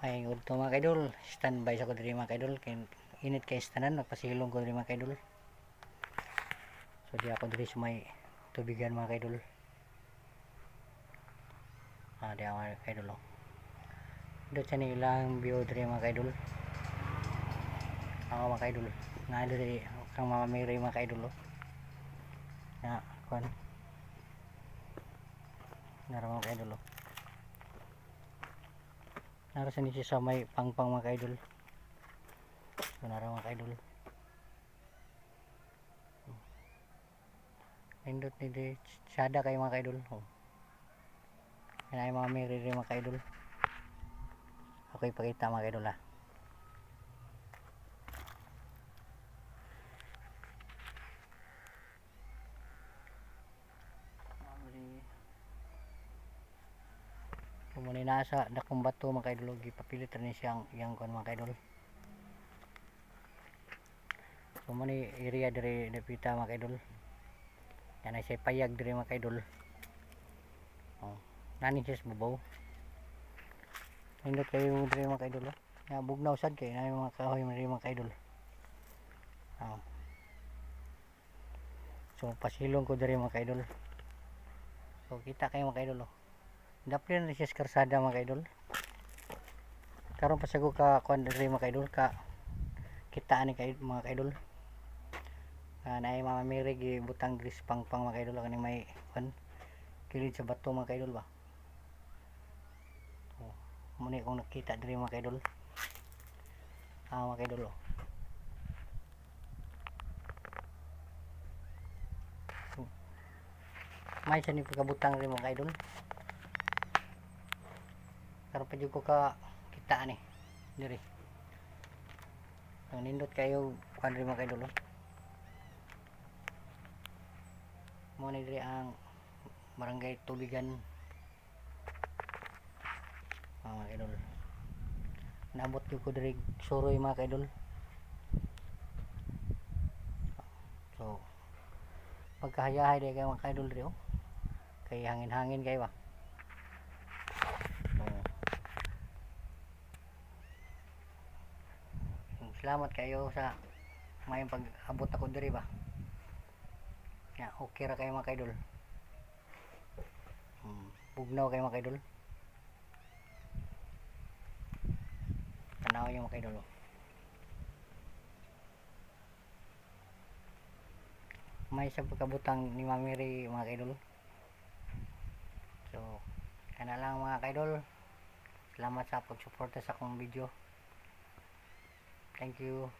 May udto mga kaidol. Standby sa ko diri mga kaidol. Init kay stanan nagpasilong ko diri mga kaidol. So di ako diri sa may tubigan mga kaidol. Ah, di ako mga kaidol. Oh. Dito sa nilang view diri mga kaidol. Ako mga kaidol. Nga diri kang mamamiri mga kaidol. Oh. Ya, kuan. Nara mga kaidol. Oh. Nara sa nisi sa may pangpang mga kaidol. So, nara mga kaidol. Nindot ni di sada kayo mga kaidol. Oh. Yan ay mga miriri mga kaidol. Ako ipakita mga kaidol ha. Kumunay nasa dakong bato mga kaidol. Gipapilit rin siyang iyang kuan mga kaidol. So mo ni area diri napita mga kaidol. Yan ay siya payag diri mga kaidol. Oh, nani siya sa babaw. Nindot kayo diri mga kaidol. Ya bugnaw sad kay na mga kahoy diri mga kaidol. Oh. So pasilong ko diri mga kaidol. So kita kayo mga kaidol. Oh. Dapat na siya sa karsada mga kaidol. Karon pa sago ka kuan diri mga kaidol ka kita ani kay mga kaidol. Ah, na ay mama Mary gi butang gris pangpang mga kaidol kani may kuan kilid sa bato mga kaidol ba. Oh, muni kung nakita diri mga kaidol. Ah, mga kaidol. Oh. So, may sa ni pagkabutang rin mga kaidol. Karon pa jud ko ka kita ani diri. Ang nindot kayo kuan rin mga kaidol. oh. mo na diri ang barangay tubigan Ah, mga kaidol naabot ko ko diri suroy mga kaidol so pagkahayahay diri kayo mga kaidol diri oh kay hangin hangin kayo ba So, salamat kayo sa may pag-abot ako diri ba Ya, okay ra kayo mga kaidol. Hmm, bugnaw kayo mga kaidol. Tanaw yung mga kaidol. May isang pagkabutang ni Mami Ray mga kaidol. So, kana lang mga kaidol. Salamat sa pagsuporta sa akong video. Thank you.